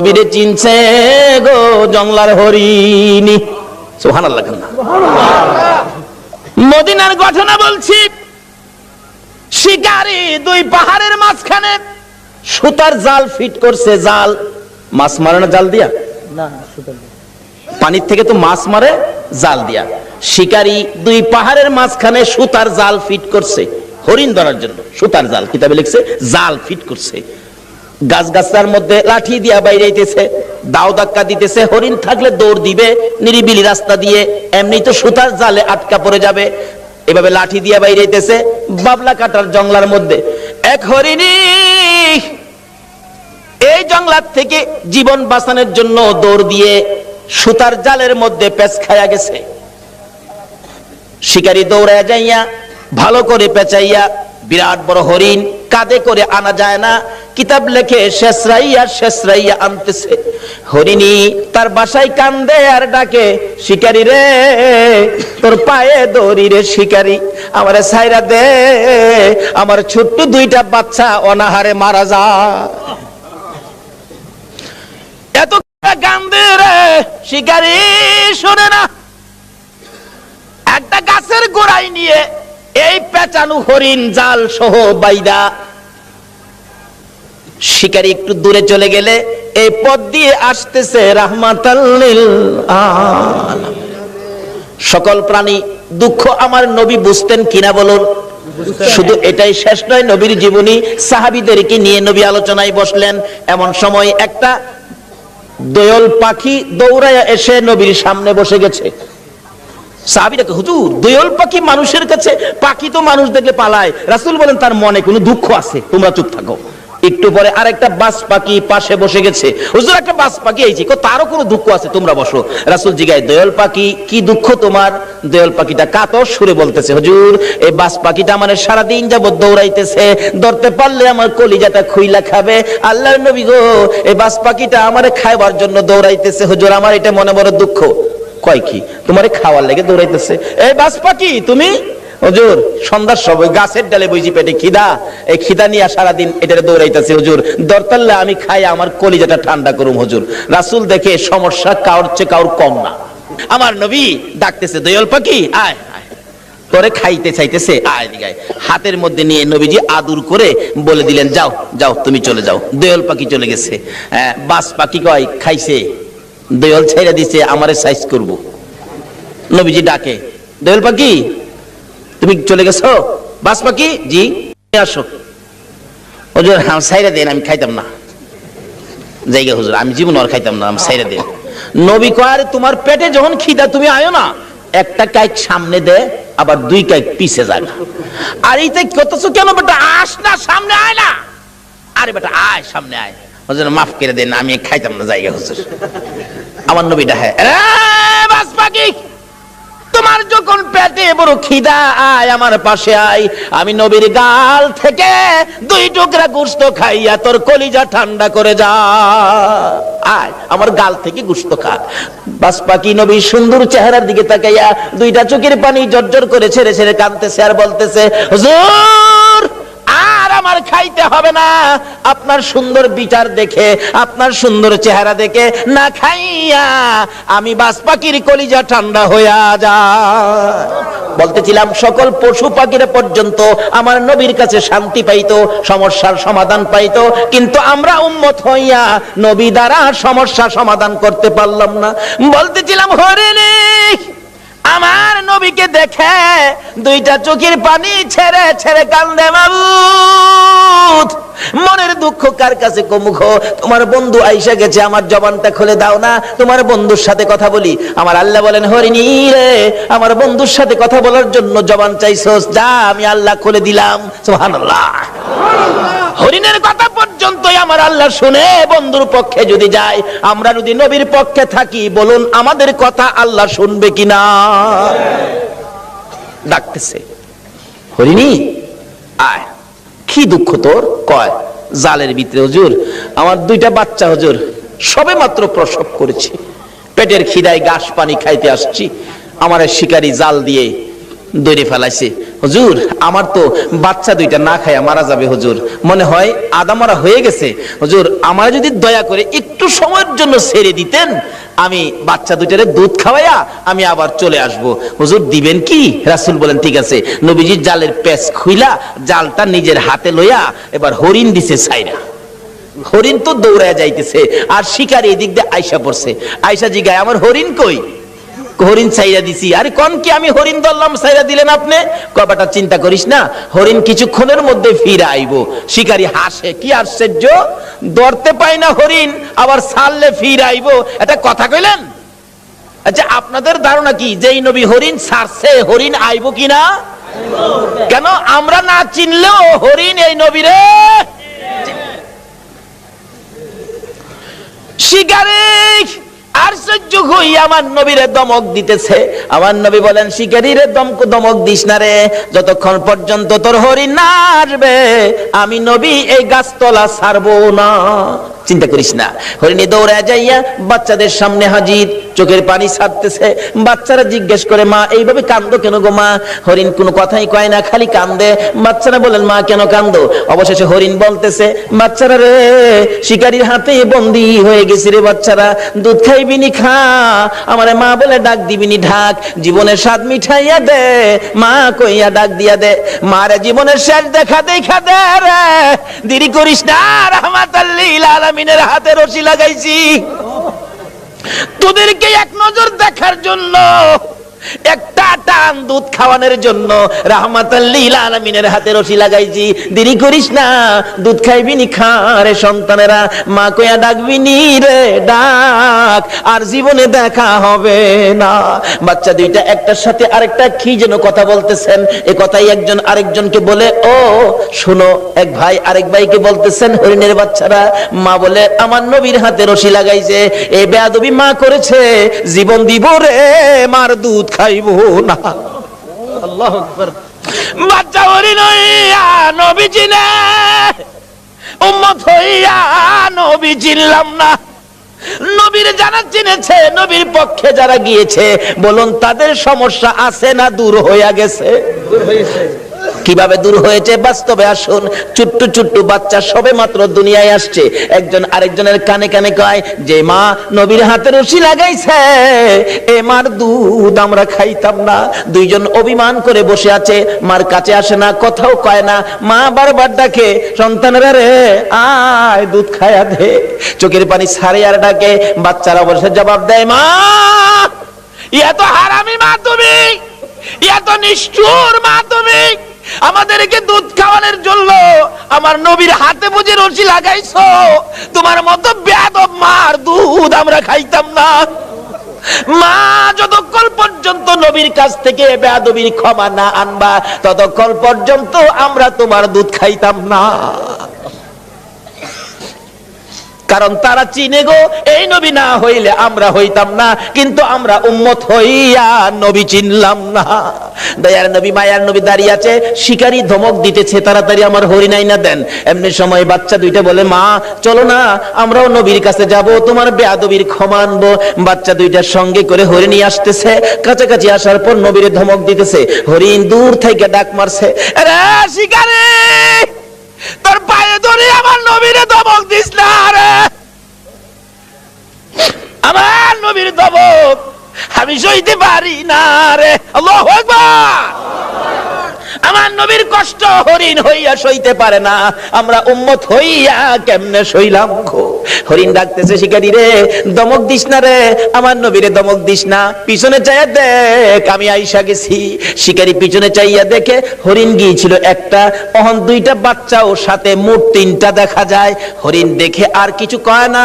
নবীরে চিনছে গো জংলার হরিণী। সোহান আল্লাহ মদিনার ঘটনা বলছি শিকারি দুই পাহাড়ের মাঝখানে সুতার জাল ফিট করছে জাল। মাছ মারে না জাল দিয়া? পানির থেকে তো মাছ মারে জাল দিয়া। শিকারি দুই পাহাড়ের মাঝখানে সুতার জাল ফিট করছে হরিণ ধরার জন্য। সুতার জাল কিতাবে লিখছে জাল ফিট করছে। গাছ গাছটার মধ্যে লাঠি দিয়া বাইরেইতেছে, দাও ধাক্কা দিতেছে, হরিণ থাকলে দৌড় দিবে, নিরিবিলি রাস্তা দিয়ে এমনি তো সুতার জালে আটকা পড়ে যাবে। এভাবে লাঠি দিয়া বাইরেইতেছে, বাবলা কাটার জংলার মধ্যে। এক হরিণী এই জংলার থেকে জীবন বাঁচানোর জন্য দৌড় দিয়ে সুতার জালের মধ্যে পেঁচ খায়া গেছে। শিকারী দৌড়ায় যাইয়া, ভালো করে পেঁচাইয়া বিরাট বড় হরিণ, কাঁধে করে আনা যায় না। কিতাব লেখে শেষরাইয়া শেষরাইয়া আনতেছে। হরিণী তার বাসায় কান্দে আর ডাকে, শিকারি রে, তোর পায়ে দৌড়ি রে শিকারি। আমারে সাইরা দে, আমার ছোট্ট দুইটা বাচ্চা অনাহারে মারা যা। এত কান্দে রে, শিকারি, শোনে না। একটা গাছের গোড়ায় নিয়ে এই পেঁচানো হরিণ জাল সহ বাইদা। শিকারি একটু দূরে চলে গেলে এই পথ দিয়ে আসতেছে রাহমাতাল্লিল আলামিন। সকল প্রাণী দুঃখ আমার নবী বুঝতেন কিনা বলুন? শুধু এটাই শেষ নয় নবীর জীবনী সাহাবিদেরকে নিয়ে নবী আলোচনায় বসলেন। এমন সময় একটা দোয়ল পাখি দৌড়ায় এসে নবীর সামনে বসে গেছে। মানুষের কাছে, পাখি তো মানুষ দেখলে পালায়। রাসূল বলেন, তার মনে কোনো দুঃখ আছে? তোমরা চুপ থাকো। একটু পরে আরেকটা বাস পাখি পাশে বসে গেছে। হুজুর, একটা বাস পাখি কো, তারও কোনো দুঃখ আছে? তোমরা বসো। রাসূল জিগায় দোয়ল পাখি, কি দুঃখ তোমার? দোয়ল পাখিটা সুরে বলতেছে, হুজুর, এই বাস পাখিটা আমার সারা দিন যাবত দৌড়াইতেছে। ধরতে পারলে আমার কলিজাটা খুইলা খাবে। আল্লাহর নবী গো, এই বাস পাখিটা আমারে খাইবার জন্য দৌড়াইতেছে। হুজুর, আমার এটা মনে বড় দুঃখ। কয় কি? তোমারে খাওয়ার লেগে দৌড়াইতেছে। এই বাস পাখি তুমি? হুজুর সন্ধ্যার সময় গাছের ডালে বইছি পেটে খিদা। এই খিদা নিয়ে সারাদিন এটারে দৌড়াইতেছে হুজুর। দরতাল্লা আমি খাই আমার কলিজাটা ঠান্ডা করুম হুজুর। রাসূল দেখে সমস্যা কাউর চেয়ে কাউর কম না। আমার নবী ডাকতেছে দয়াল পাখি আয় তোরে খাইতে চাইতেছে আয় দিগায় হাতের মধ্যে নিয়ে নবীজি আদুর করে বলে দিলেন যাও যাও তুমি চলে যাও। দয়াল পাখি চলে গেছে। হ্যাঁ, বাস পাখি কয়? খাইছে। দয়াল ছেড়ে দিছে, আমারে সাইজ করব। নবীজি ডাকে দয়াল পাখি, তুমি চলে গেছো? বাস পাখি? জি আসো। হুজুর হ্যাঁ সাইরা দেন, আমি খাইতাম না। জায়গা হুজুর, আমি জীবন আর খাইতাম না, আমি সাইরা দেন। নবী কয় তোমার পেটে যখন খিদা, তুমি আয়ো না। একটা কাইক সামনে দে, আবার দুই কাইক পিছে যায় আর এইটা কতছো কেন বেটা? আস না, সামনে আয় না। আরে বেটা, আয়, সামনে আয়। হুজুর, মাফ করে দেন, আমি খাইতাম না জায়গা, হুজুর। আমার নবীটা হ্যাঁ তোমার যখন পেটে বড় খিদা আয়, আমার পাশে আয়, আমি নবীর গাল থেকে দুই টুকরা গোস্ত খাইয়া তোর কলিজা ঠান্ডা করে যা। আয়, আমার গাল থেকে গুস্ত খা। বাস পাখি নবীর সুন্দর চেহারার দিকে তাকাইয়া দুইটা চোখের পানি জর্জর করে ছেড়ে ছেড়ে কাঁদতেছে আর বলতেছে, হুজুর আমার খাইতে হবে না। আপনার সুন্দর বিচার দেখে, আপনার সুন্দর চেহারা দেখে না খাইয়া আমি বাস পাখির কলিজা ঠান্ডা হইয়া যায়। বলতেছিলাম, সকল পশু পাখিরা পর্যন্ত আমার নবীর কাছে শান্তি পাইতো, সমস্যার সমাধান পাইতো, কিন্তু আমরা উম্মত হইয়া নবী দ্বারা সমস্যা সমাধান করতে পারলাম না। বলতেছিলাম হরিণী আমার নবীকে দেখে দুইটা চোখের পানি ছেড়ে ছেড়ে কান্দে মাবুদ মনের দুঃখ কার কাছে কমুখ তোমার বন্ধু আইসা গেছে, আমার জবানটা খুলে দাও না। তোমার বন্ধুর সাথে কথা বলি। আমার আল্লাহ বলেন, হরিণী রে, আমার বন্ধুর সাথে কথা বলার জন্য জবান চাইছস। যা, আমি আল্লাহ খুলে দিলাম। সুবহানাল্লাহ। হরিণের কথা পর্যন্তই আমার আল্লাহ শুনে বন্ধুর পক্ষে যদি যায়, আমরা যদি নবীর পক্ষে থাকি, বলুন, আমাদের কথা আল্লাহ শুনবে কিনা? ডাকতেছে, হরিণী, আয়। কি দুঃখ তোর? কয়, জালের ভিতরে, হুজুর, আমার দুইটা বাচ্চা, হুজুর, সবে মাত্র প্রসব করেছি। পেটের খিদায় ঘাস পানি খাইতে আসছি, আমার শিকারি জাল দিয়ে দৌড়ে ফেলাইছে। হুজুর, আমার তো বাচ্চা দুইটা না খায়া মারা যাবে হুজুর। মনে হয় আদা মারা হয়ে গেছে। হুজুর, আমার যদি দয়া করে একটু সময়ের জন্য ছেড়ে দিতেন, আমি বাচ্চা দুইটারে দুধ খাওয়াইয়া আমি আবার চলে আসব। হুজুর, দিবেন কি? রাসূল বলেন, ঠিক আছে। নবীজির জালের পেচ খুইলা জালটা নিজের হাতে লইয়া এবার হরিণ দিছে সাইরা হরিণ তো দৌড়ায় যাইতেছে, আর শিকার এদিক দিয়ে আয়সা পড়ছে। আয়সা জিগায়, আমার হরিণ কই? হরিণ চাইরা দিছি। আরে কোন কি আমি হরিণ ধরলাম চাইরা দিলেন আপনি? কবাটা চিন্তা করিস না, হরিণ কিছুক্ষণের মধ্যে ফিরে আইব। শিকারি হাসে, কি আশ্চর্য? ধরতে পাই না হরিণ, আবার ছাড়লে ফিরে আইব। এটা কথা কইলেন? আচ্ছা আপনাদের ধারণা কি? যেই নবী হরিণ ছাড়ছে, হরিণ আইব কিনা? কেন? আমরা না চিনলেও হরিণ এই নবীরে শিকারে! আশ্চর্য হই আমার নবীরে দমক দিতেছে। আমার নবী বলেন, শিকারীরে দমক দমক দিস না রে, যতক্ষণ পর্যন্ত তোর হরিণ না আমি নবী এই গাছতলা ছাড়বো না। চিন্তা করিস না। হরিণী দৌড়ে যাইয়া বাচ্চাদের সামনে হাজির, চোখের পানি ছাড়তেছে। বাচ্চারা জিজ্ঞেস করে, মা, এইভাবে কান্দো কেন গো মা? হরিণ কোনো কথাই কয় না, খালি কান্দে। বাচ্চারা বলেন, মা, কেন কান্দো? অবশেষে হরিণ বলতেছে, বাচ্চারা রে, শিকারীর হাতে বন্দি হয়ে গেছি রে বাচ্চারা। দুধ খাইবিনি খা। আমারে মা বলে, ডাক দিবিনি ঢাক। জীবনের স্বাদ মিঠাইয়া দে। মা কইয়া ডাক দিয়া দে। মারে জীবনের শেষ দেখা দেখা দে রে। দেরি করিস না রহমাতাল্লিল আলামিনের হাতে রশি লাগাইছি। তোদেরকে এক নজর দেখার জন্য একটা টান দুধ খাওয়ানোর জন্য রাহমাতাল্লিল আলামিনের হাতে রশি লাগাইছি। দেরি করিস না, দুধ খাইবি নি সন্তানেরা, মা কইয়া ডাকবি নি রে ডাক, আর জীবনে দেখা হবে না। বাচ্চা দুইটা একটার সাথে আরেকটা কি যেন কথা বলতেছেন? এ কথাই একজন আরেকজনকে বলে, ও, শোনো, এক ভাই আরেক ভাইকে বলতেছেন, হরিণের বাচ্চারা, মা বলে, আমার নবীর হাতে রশি লাগাইছে এই বেয়াদবি মা করেছে, জীবন দিব রে, মার দুধ খাইবো না। আল্লাহ বাচ্চা হরিণ নইয়া নবী চিনে উম্মত হইয়া নবী চিনলাম না। নবীর যারা চিনেছে, নবীর পক্ষে যারা গিয়েছে, বলুন তাদের সমস্যা আছে না দূর হইয়া গেছে? কীভাবে দূর হয়েছে? বাস্তবে আসুন ছোট্ট ছোট্ট বাচ্চা সবে মাত্র দুনিয়ায় আসছে। একজন আরেকজনের কানে কানে কয়, যে মা নবীর হাতে রশি লাগাইছে, এ মার দুধ আমরা খাইতাম না। দুইজন অভিমান করে বসে আছে, মার কাছে আসে না, কথাও কয় না। মা বারবার ডাকে, সন্তানেরা রে, আয় দুধ খায়া দে। চোখের পানি সারে আর ডাকে, বাচ্চারা বসে জবাব দেয়, মা, ইয়া তো হারামি মা তুমি, ইয়া তো নিষ্ঠুর মা তুমি। আমাদেরকে দুধ খাওয়ানোর জন্য আমার নবীর হাতে বুঝে রশি লাগাইছো। তোমার মতো বেয়াদব মার দুধ আমরা খাইতাম না। মা, যতক্ষণ পর্যন্ত নবীর কাছ থেকে বেয়াদবির ক্ষমা না আনবা, ততক্ষণ পর্যন্ত আমরা তোমার দুধ খাইতাম না। কারণ তারা চিনে গো, এই নবী না হইলে আমরা হইতাম না, কিন্তু আমরা উম্মত হইয়া নবী চিনলাম না। দয়ার নবী, মায়ার নবী দাঁড়িয়ে আছে, শিকারী ধমক দিতেছে, তাড়াতাড়ি আমার হরিণাই না দেন। এমনি সময় বাচ্চা দুইটা বলে, মা, চলো না, আমরাও নবীর কাছে যাব, তোমার বেয়াদবির ক্ষমা আনব। বাচ্চা দুইটার সঙ্গে করে হরিণী আসতেছে, কাছাকাছি আসার পর নবীর ধমক দিতেছে, হরিণ দূর থেকে ডাক মারছে। রে শিকারী! তোর পায়ে ধরে আমার নবীরে দমক দিস না রে। আমার নবীর দমক আমি সইতে পারি না রে। আল্লাহু আকবার। আমার নবীর কষ্ট হরিণ হইয়া সইতে পারে না। আমরা উম্মত হইয়া কেমনে সইলাম হরিণ ডাকতেছে, শিকারি রে, দমক দিস না রে। আমার নবীরে দমক দিস না। পিছনে চাইয়া দেখ, আমি আইসা গেছি। শিকারি পিছনে চাইয়া দেখে হরিণ গিয়েছিল একটা, অহন দুইটা বাচ্চাও সাথে মোট তিনটা দেখা যায়। হরিণ দেখে আর কিছু কয় না।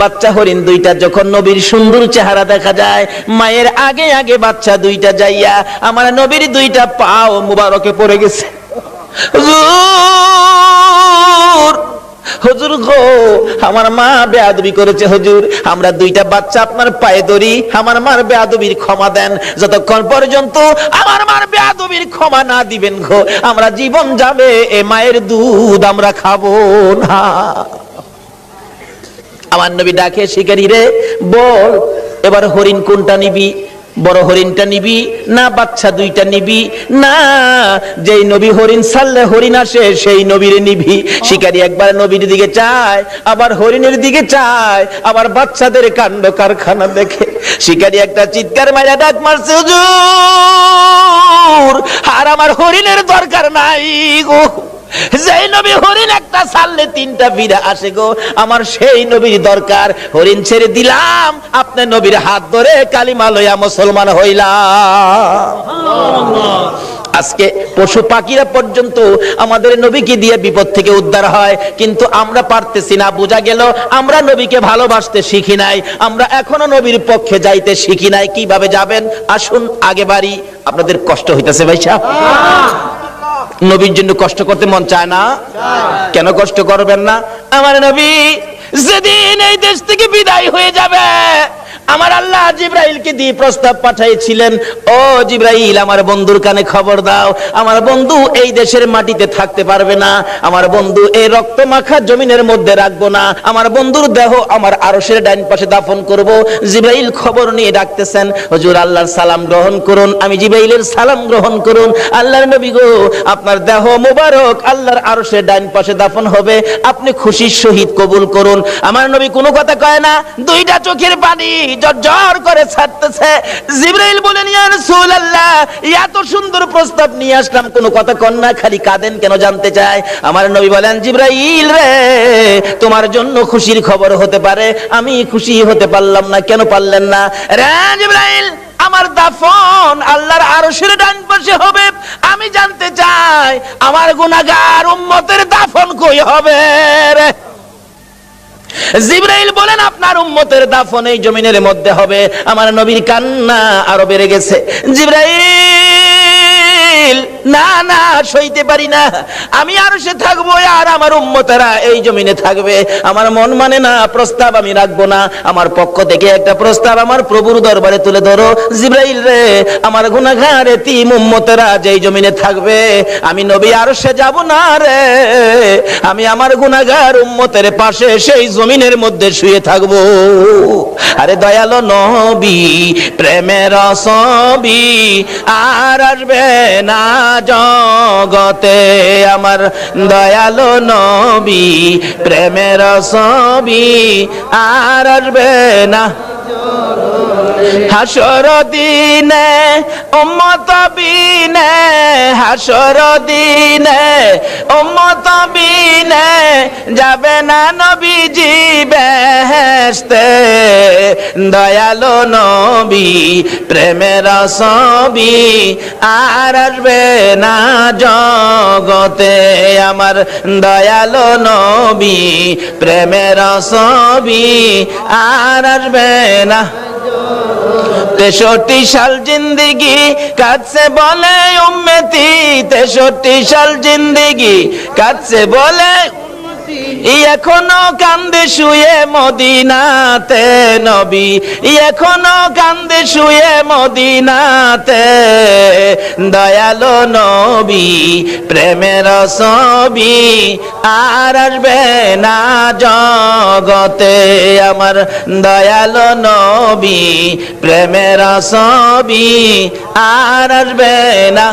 বাচ্চা হরিণ দুইটা যখন নবীর সুন্দর চেহারা দেখা যায়, মায়ের আগে আগে বাচ্চা দুইটা যাইয়া, আমার নবীর দুইটা পাও মুবারকে পড়ে গেছে। হুজুর গো, আমার মা বেয়াদবি করেছে আমরা দুইটা বাচ্চা আপনার পায়ে ধরি, আমার মার বেয়াদবির ক্ষমা দেন। যতক্ষণ পর্যন্ত আমার মার বেয়াদবির ক্ষমা না দিবেন গো, আমরা জীবন যাবে, এ মায়ের দুধ আমরা খাব না। আমার নবী ডাকে, শিকারি রে, বল, এবার হরিণ কোনটা নিবি? বড় হরিণটা নিবি, না বাচ্চা দুইটা নিবি, না যেই নবী হরিণ ছাড়লে হরিণ আসে, সেই নবীর নিবি। শিকারী একবার নবীর দিকে চায়, আবার হরিণের দিকে চায়, আবার বাচ্চাদের কাণ্ড কারখানা দেখে। শিকারী একটা চিৎকার মারা ডাক মারছে, হুজুর, আর আমার হরিণের দরকার নাই গো। যেই নবী হরিণ একটা ছাড়লে তিনটা ফিরে আসে গো। আমার সেই নবীর দরকার। হরিণ ছেড়ে দিলাম, আপনি নবীর হাত ধরে কালিমা লইয়া মুসলমান হইলাম। আজকে পশু পাখিরা পর্যন্ত আমাদের নবীকে দিয়ে বিপদ থেকে উদ্ধার হয়, কিন্তু আমরা পারতেছি না। বোঝা গেল, আমরা নবীকে ভালোবাসতে শিখি নাই। আমরা এখনও নবীর পক্ষে যাইতে শিখি নাই। কীভাবে যাবেন? আসুন, আগে বাড়ি। আপনাদের কষ্ট হইতেছে ভাই সাহেব নবীর জন্য কষ্ট করতে মন চায় না? কেন কষ্ট করবেন না? আমার নবী যেদিন এই দেশ থেকে বিদায় হয়ে যাবে আমার আল্লাহ জিব্রাইলকে দিয়ে প্রস্তাব পাঠাইছিলেন, ও জিব্রাইল, আমার বন্ধুর কানে খবর দাও। আমার বন্ধু এই দেশের মাটিতে থাকতে পারবে না। আমার বন্ধু এই রক্ত মাখা জমিনের মধ্যে রাখব না। আমার বন্ধুর দেহ আমার আরশের ডাইন পাশে দাফন করব। জিব্রাইল খবর নিয়ে ডাকতেছেন, হুজুর, আল্লাহর সালাম গ্রহণ করুন। আমি জিব্রাইলের সালাম গ্রহণ করুন। আল্লাহর নবী গো, আপনার দেহ মোবারক আল্লাহর আরশের ডাইন পাশে দাফন হবে। আপনি খুশির সহিত কবুল করুন। আমার নবী কোনো কথা কয় না, দুইটা চোখের পানি জর্জর করে ছাড়তেছে। জিব্রাইল এত সুন্দর প্রস্তাব নিয়ে আসলাম। কোনো কথা কন না খালি কাঁদেন, কেন জানতে চায়? আমার নবী বলেন, জিব্রাইল রে, তোমার জন্য খুশির খবর হতে পারে। আমি খুশি হতে পারলাম না, কেন পারলেন না? রে জিব্রাইল, আমার দাফন আল্লাহর আরশের ডান পাশে হবে। আমি জানতে চাই, আমার গুনাহগার উম্মতের দাফন কই হবে রে? জিব্রাইল বলেন, আপনার উম্মতের দাফন এই জমিনের মধ্যে হবে। আমার নবীর কান্না আরও বেড়ে গেছে। জিব্রাইল না না, সইতে পারি না। আমি আর সে থাকব, আর আমার উম্মতেরা এই জমিনে থাকবে। আমার মন মানে না, প্রস্তাব আমি রাখব না। আমার পক্ষ থেকে একটা প্রস্তাব আমার প্রভুর দরবারে তুলে ধরো। জিব্রাইল রে, আমার গুনাহগার এতিম উম্মতেরা যেই জমিনে থাকবে, আমি নবী আর সে যাব না রে। আমি আমার গুনাহগার উম্মতের পাশে সেই জমিনের মধ্যে শুয়ে থাকব। আরে দয়ালো নবী, প্রেমের সবি আর আসবে না। জগতে আমার দয়ালো নবী প্রেমের সবি আর আসবে না। হাসর দিনে উম্মত বিনে হাসর দিনে উম্মত বিনে যাবে না নবীজি বেহেশতে। দয়ালো নবী, প্রেমের সবি আর আসবে না জগতে। আমার দয়ালো নবী, প্রেমের সবি আর আসবে না। তেষট্টি সাল জিন্দিগি কাছে বলে উম্মেতি। তেষট্টি সাল জিন্দিগি কাছে বলে এখনও কান্দে শুয়ে মদিনাতে নবী। এখনও কান্দে শুয়ে মদিনাতে দয়ালো নবী, প্রেমের সবি আর আসবে না জগতে। আমার দয়ালো নবী, প্রেমের সবি আর আসবে না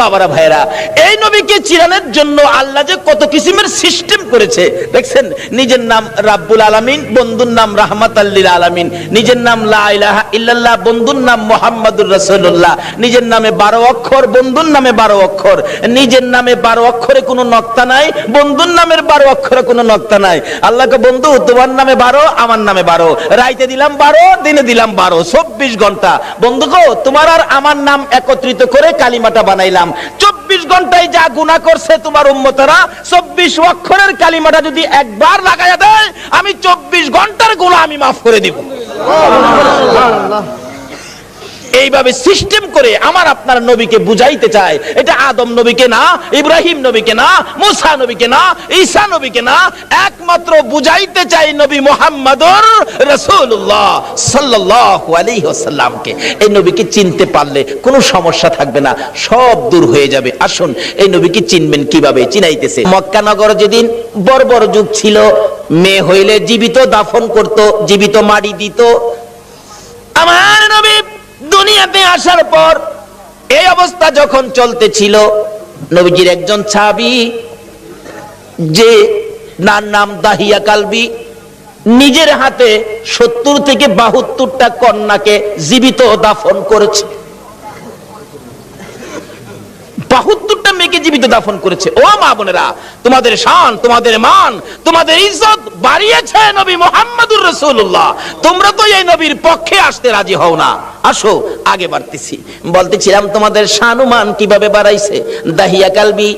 বাবারা ভাইরা এই নবীকে চিরানের জন্য আল্লাহ যে কত কিসিমের সিস্টেম করেছে। দেখছেন? নিজের নাম রাব্বুল আলামিন, বন্ধুর নাম রাহমাত আল্লিল আলামিন। নিজের নাম লা ইলাহা ইল্লাল্লাহ, বন্ধুর নাম মোহাম্মদুর রাসূলুল্লাহ। নিজের নামে বারো অক্ষর, বন্ধুর নামে বারো অক্ষর। নিজের নামে বারো অক্ষরে কোনো নক্তা নাই, বন্ধুর নামের বারো অক্ষরে কোনো নক্তা নাই। আল্লাহকে বন্ধু, তোমার নামে বারো, আমার নামে বারো। রাইতে দিলাম বারো, দিনে দিলাম বারো, চব্বিশ ঘণ্টা। বন্ধু গো, তোমার আর আমার নাম একত্রিত করে কালিমাটা বানাইলাম। চব্বিশ ঘন্টায় যা গুণা করছে তোমার উম্মতরা, চব্বিশ অক্ষরের কালিমাটা যদি একবার লাগাইয়া দেয় আমি চব্বিশ ঘণ্টার গোলা আমি মাফ করে দিব। এইভাবে সিস্টেম করে আমার আপনার নবীকে বুঝাইতে চায়। এটা আদম নবীকে না, ইব্রাহিম নবীকে না, মুসা নবীকে না, ঈসা নবীকে না, একমাত্র বুঝাইতে চাই নবী মোহাম্মদুর রাসূলুল্লাহ সাল্লাল্লাহু আলাইহি ওয়াসাল্লামকে। এই নবীকে চিনতে পারলে কোনো সমস্যা থাকবে না, সব দূর হয়ে যাবে। আসুন, এই নবীকে চিনবেন কীভাবে? চিনাইতেছে। মক্কা নগর যেদিন বর্বর যুগ ছিল, মেয়ে হইলে জীবিত, দাফন করত, জীবিত মাটি দিত। আমার নবী দুনিয়াতে আসার পর এই অবস্থা যখন চলতেছিল, নবীজির একজন ছাবি যে নার নাম দাহিয়া কালবি, নিজের হাতে সত্তর থেকে বাহাত্তরটা কন্যাকে জীবিত দাফন করেছে বাহাত্তরটা মেয়েকে জীবিত দাফন করেছে। ও মা বোনেরা, তোমাদের শান, তোমাদের মান, তোমাদের ইজ্জত বাড়িয়েছে নবী মোহাম্মদুর রসুল্লাহ তোমরা তো এই নবীর পক্ষে আসতে রাজি হও না। আসো, আগে বাড়তেছি। বলতেছিলাম, তোমাদের সানুমান কীভাবে বাড়াইছে? দাহিয়া কালবি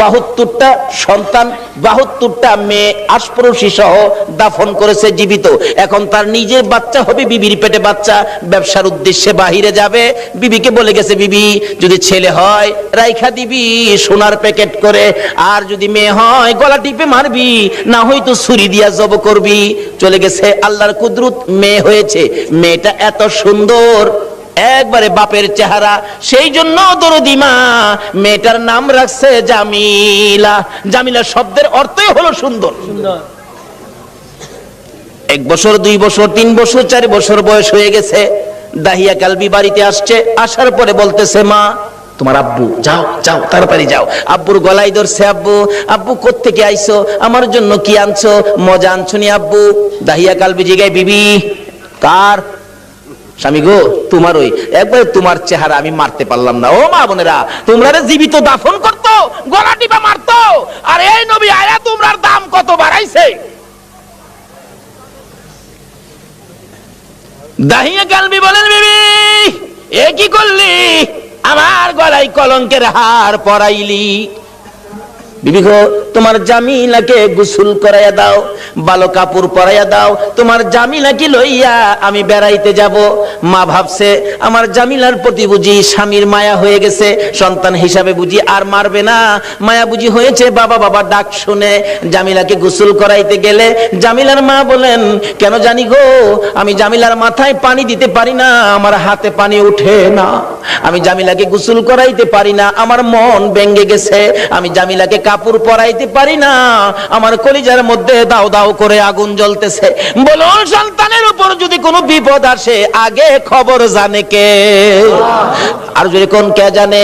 বাহাত্তরটা সন্তান, বাহাত্তরটা মেয়ে, আশপড়শি সহ দাফন করেছে জীবিত। এখন তার নিজের বাচ্চা হবে বিবির পেটে বাচ্চা, ব্যবসার উদ্দেশ্যে বাহিরে যাবে। বিবিকে বলে গেছে, বিবি, যদি ছেলে হয়, রাইখা দিবি সোনার প্যাকেট করে। আর যদি মেয়ে হয়, গলা টিপে মারবি, না হয়তো ছুরি দিয়া জব করবি। চলে গেছে আল্লাহর কুদরত মেয়ে হয়েছে। মেয়েটা এত সুন্দর একবারে বাপের চেহারা সেই জন্য দরদিমা মেয়েটার নাম রাখছে জামিলা। জামিলা শব্দের অর্থই হলো সুন্দর। এক বছর দুই বছর তিন বছর চার বছর বয়স হয়ে গেছে। দাহিয়া কালবি বাড়িতে আসছে আসার পরে বলতেছে মা তোমার আব্বু যাও যাও তাড়াতাড়ি যাও। আব্বুর গলায় ধরছে আব্বু আব্বু কোত্থেকে আইছো? আমার জন্য কি আনছো? মজা আনছো নি আব্বু? দাহিয়া কালবি জিগায় বিবি কার স্বামী গো, তোমার ওই, একবার তোমার চেহারা আমি মারতে পারলাম না। ও মা বোনেরা, তোমরা জীবিত দাফন করতো, গলা টিপা মারতো, আর এই নবী আয়া তোমরার দাম কত বাড়াইছে? দাহিয়া কালবি বলেন, বিবি, এ কি করলি? আমার গলায় কলঙ্কের হার পরাইলি। বিবি তোমার জামিলাকে গোসল করাইয়া দাও ভালো কাপড় পরাইয়া দাও, তোমার জামিলাকে লইয়া আমি বেড়াইতে যাব। মা ভাবছে, আমার জামিলার প্রতি বুঝি স্বামীর মায়া হয়ে গেছে, সন্তান হিসাবে বুঝি আর মারবে না। মায়া বুঝি হয়েছে, বাবা বাবা ডাক শুনে জামিলাকে গোসল করাইতে গেলে জামিলার মা বলেন, কেন জানি গো, আমি জামিলার মাথায় পানি দিতে পারি না, আমার হাতে পানি উঠে না। আমি জামিলাকে গোসল করাইতে পারি না, আমার মন ভেঙ্গে গেছে। আমি জামিলাকে কাপড় পরাইতে পারি না। আমার কলিজার মধ্যে দাও দাও করে আগুন জ্বলতেছে। বলুন সন্তানের উপর যদি কোনো বিপদ আসে আগে খবর জানে কে? আর যদি কোন কে জানে?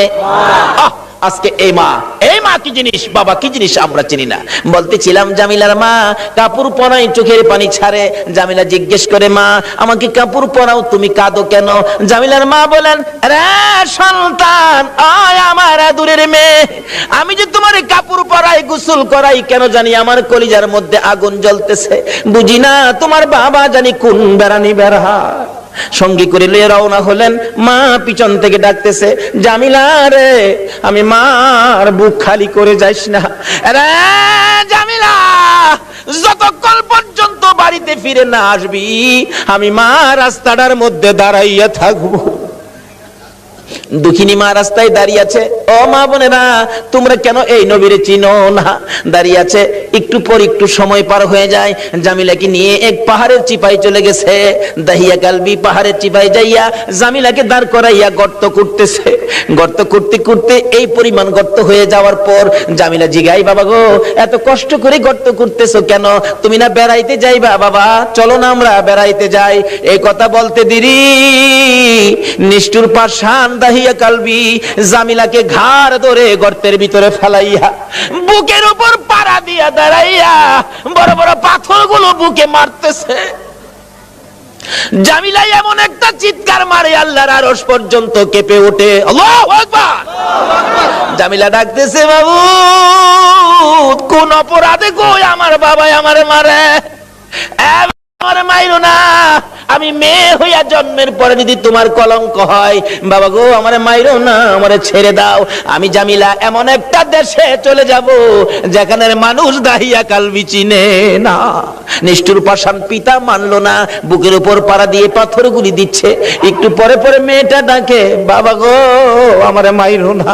আহ, আজকে এই মা। এই মা কি জিনিস? বাবা, কি জিনিস আমরা চিনি না। বলতেছিলাম, জামিলার মা কাপড় পরাই চোখের পানি ছাড়ে। জামিলা জিজ্ঞেস করে, মা, আমাকে কাপড় পরাও তুমি কাঁদো কেন? জামিলার মা বলেন রে সন্তান, আয় আমার দূরের মেয়ে। আমি যে তোমার কাপড় পরাই গোসল করাই, কেন জানি আমার কলিজার মধ্যে আগুন জ্বলতেছে। বুঝি না তোমার বাবা জানি কোন বেড়ানি বেড়া সঙ্গী করে লইয়া রওনা হলেন। মা পিছন থেকে ডাকতেছে, জামিলা রে, আমি মার বুক খালি করে যাইস না। রে জামিলা যতক্ষণ পর্যন্ত বাড়িতে ফিরে না আসবি, আমি মা রাস্তাটার মধ্যে দাঁড়াইয়া থাকব। দুঃখিনী মা রাস্তায় দাঁড়িয়ে আছে। ও মা বোনেরা, তোমরা কেন এই নবীরে চিনো না? দাঁড়িয়ে আছে, একটু পর একটু সময় পার হয়ে যায়। জামিলাকে নিয়ে এক পাহাড়ের চিপাই চলে গেছে। দাহিয়া কালবি পাহাড়ের চিপাই যাইয়া জামিলাকে দাঁড় করাইয়া গর্ত করতেছে। গর্ত করতে করতে এই পরিমাণ গর্ত হয়ে যাওয়ার পর জামিলা জিগাই বাবা গো, এত কষ্ট করে গর্ত করতেছো কেন? তুমি না বেড়াইতে যাইবা, বাবা? চলো না আমরা বেড়াইতে যাই। এই কথা বলতে দেরি। নিষ্ঠুর পাশান কালবি, জামিলাকে ঘাড় ধরে গর্তের ভিতরে ফেলাইয়া, বুকের উপর পাড়া দিয়া দাঁড়াইয়া বড় বড় পাথরগুলো বুকে মারতেছে। জামিলা এমন একটা চিৎকার মারে, আল্লাহর আরশ পর্যন্ত কেঁপে ওঠে। আল্লাহু আকবার! জামিলা ডাকতেছে, বাবু, কোন অপরাধে কই আমার বাবা আমারে মারে? আমি মেয়ে হইয়া জন্মের পরে যদি তোমার কলঙ্ক হয়, বাবা গো, আমার মাইরো না, আমারে ছেড়ে দাও। আমি জামিলা এমন একটা দেশে চলে যাব যেখানের মানুষ দাহিয়া কালবি চিনে না। নিষ্ঠুর পাশান পিতা মানলো না, বুকের উপর পাড়া দিয়ে পাথর গুলি দিচ্ছে। একটু পরে পরে মেয়েটা ডাকে, বাবা গো, আমারে মাইরো না।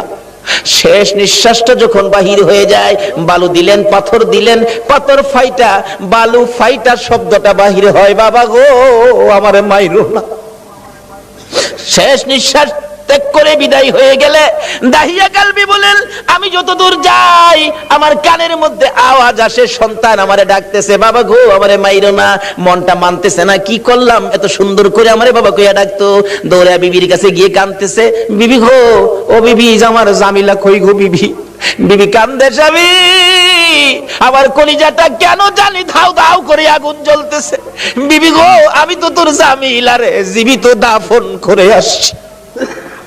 শেষ নিঃশ্বাসটা যখন বাহির হয়ে যায়, বালু দিলেন, পাথর দিলেন, পাথর ফাইটা, বালু ফাইটা শব্দটা বাহির হয়, বাবা গো, আমার মাইরো না। শেষ নিঃশ্বাস ত্যাগ করে বিদায় হয়ে গেলে দাহিয়া কালবি বলেন, আমি যত দূর যাই, আমার কানের মধ্যে আওয়াজ আসে, সন্তান আমারে ডাকতেছে, বাবা গো, আমারে মাইরো না, মনটা মানতেছে না, কি করলাম? এত সুন্দর করে আমারে বাবা কইয়া ডাকতো, দৌড়া বিবির কাছে গিয়ে কানতেছে, বিবি গো, ও বিবি আমার জামিলা কই গো বিবি? বিবি কান্দে স্বামী, আমার কলিজাটা কেন জানি ধাও ধাও করে আগুন জ্বলতেছে, বিবি গো, আমি তো তোর জামিলা রে জীবিত দাফন করে আসছি।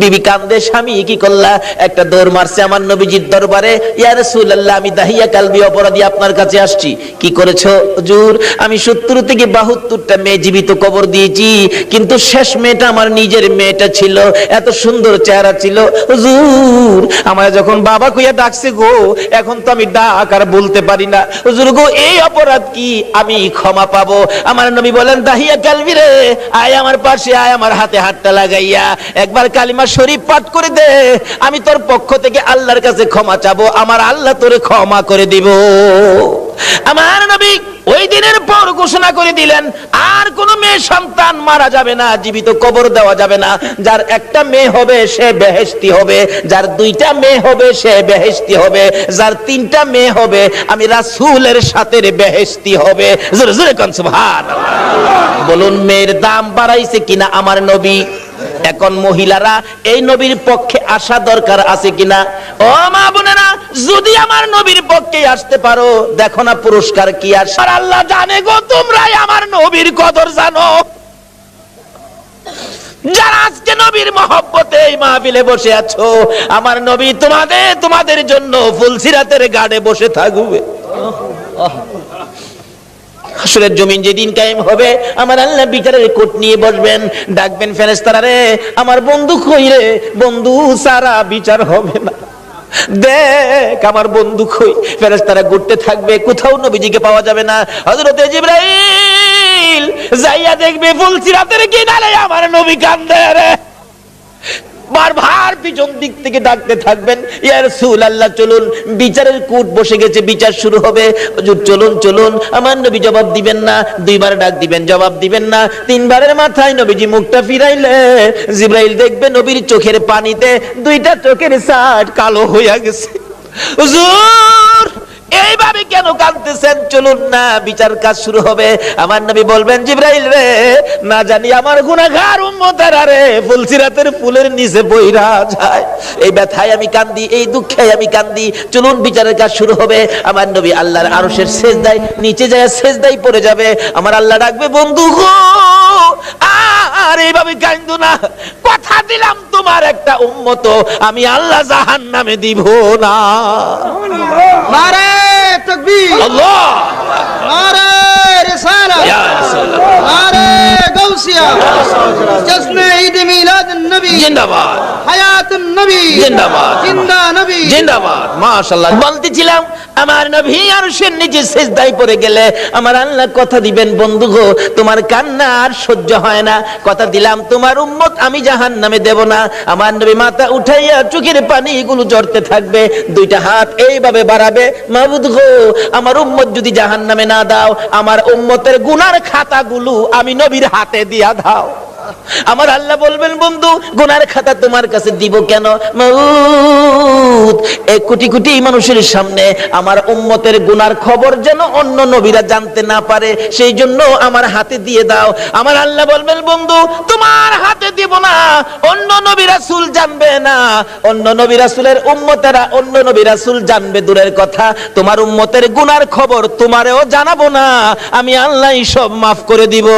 বিবি কান্দে, স্বামী কি করলা? একটা দৌড় মারছে আমার নবীজির দরবারে। ইয়া রাসূলুল্লাহ, আমি দাহিয়া কালবি অপরাধী আপনার কাছে আসছি। কি করেছ? হুজুর, আমি 70 থেকে 72টা মেয়ে জীবিত কবর দিয়েছি, কিন্তু শেষ মেয়েটা আমার নিজের মেয়েটা ছিল, এত সুন্দর চেহারা ছিল। হুজুর আমার যখন বাবা কইয়া ডাকছে গো, এখন তো আমি ডাক আর বলতে পারি না। হুজুর গো, এই অপরাধ কি? আমি ক্ষমা পাবো। আমার নবী বলেন, দাহিয়া কালবি রে, আয় আমার পাশে, আয় আমার হাতে হাতটা লাগাইয়া। একবার কালিমা শরীফ পাঠ করে দে। আমি তোর পক্ষ থেকে আল্লাহর কাছে ক্ষমা চাবো। আমার আল্লাহ তোরে ক্ষমা করে দিব। আমার নবী ওই দিনের পর ঘোষণা করে দিলেন, আর কোন মেয়ে সন্তান মারা যাবে না, জীবিত কবর দেওয়া যাবে না। যার একটা মেয়ে হবে, সে বেহেশতি হবে। যার দুইটা মেয়ে হবে, সে বেহেশতি হবে। যার তিনটা মেয়ে হবে, আমি রাসূলের সাথে বেহেশতি হবে। জোরে জোরে কোন, সুবহানাল্লাহ। বলুন, মেয়ের দাম বাড়াইছে কিনা আমার নবী? এখন মহিলারা এই নবীর পক্ষে আসা দরকার আছে কিনা? ও মা বোনেরা, যদি আমার নবীর পক্ষে আসতে পারো, দেখো না পুরস্কার কি আর আল্লাহ জানে গো, তোমরাই আমার নবীর কদর জানো। যারা আজকে নবীর মহব্বতে এই মাহফিলে বসে আছো, আমার নবী তোমাদের তোমাদের জন্য ফুলসিরাতের গাড়ে বসে থাকবে। হাসরের জমিন যেদিন কায়েম হবে, আমার আল্লাহ বিচারের কোট নিয়ে বসবেন। ডাকবেন ফেরেস্তারা রে, আমার বন্ধু কই রে? বন্ধু সারা বিচার হবে না। দেখ আমার বন্ধু কই? ফেরেস্তারা ঘুরতে থাকবে, কোথাও নবীজিকে পাওয়া যাবে না। হযরতে জিবরাইল যাইয়া দেখবে ফুলসিরাতের কিনারে আমার নবী কান্দে রে। বারবার পিছন দিক থেকে ডাকতে থাকবেন চলুন, বিচারের বসে গেছে, বিচার শুরু হবে। চলুন চলুন। আমার নবী জবাব দিবেন না, দুইবার ডাক দিবেন, জবাব দিবেন না। তিনবারের মাথায় নবীজি মুখটা ফিরাইলে, জিব্রাইল দেখবে নবীর চোখের পানিতে দুইটা চোখের সাট কালো হইয়া গেছে। হুজুর এইভাবে কেন কাঁদতেছেন? চলুন না, বিচার কাজ শুরু হবে। আমার নবী বলবেন, জিব্রাইল রে, না জানি আমার গুনাহগার উম্মতের আরে ফুলসিরাতের ফুলের নিচে বইরা যায়। এই ব্যথায় আমি কান্দি, এই দুঃখে আমি কান্দি। চলুন, বিচারের কাজ শুরু হবে। আমার নবী আল্লাহর আরশের সেজদায়, নিচে যায় সেজদায় পড়ে যাবে। আমার আল্লাহ ডাকবে, বন্ধু গো, আর এইভাবে কান্দু না। কথা দিলাম তোমার একটা উম্মত, আমি আল্লাহ জাহান্নামে দিব না। নারে বলতেছিলাম আমার নবী আর নিচে সেজদায় পড়ে গেলে আমার আল্লাহ কথা দিবেন বন্ধু গো তোমার কান্না আর সহ্য হয় না। কথা দিলাম তোমার উম্মত আমি জাহান্নামে দেব না। আমার নবী মাথা উঠাইয়া চোখের পানি এগুলো জড়তে থাকবে। দুইটা হাত এইভাবে বাড়াবে আমার উম্মত যদি জাহান নামে না দাও, আমার উম্মতের গুনার খাতাগুলো আমি নবীর হাতে দিয়া দাও। আমার আল্লাহ বলবেন, বন্ধু, গুনার খাতা তোমার কাছে দিব কেন? এক কোটি কোটি মানুষের সামনে আমার উম্মতের গুনার খবর যেন অন্য নবীরা জানতে না পারে, সেই জন্য আমার হাতে দিয়ে দাও। আমার আল্লাহ বলবেন, বন্ধু, তোমার হাতে দিব না, অন্য নবী রাসূল জানবে না। অন্য নবী রাসূলের উম্মতেরা অন্য নবী রাসূল জানবে, দূরের কথা। তোমার উম্মতের গুনার খবর তোমারেও জানাব না, আমি আল্লাহ সব মাফ করে দিব।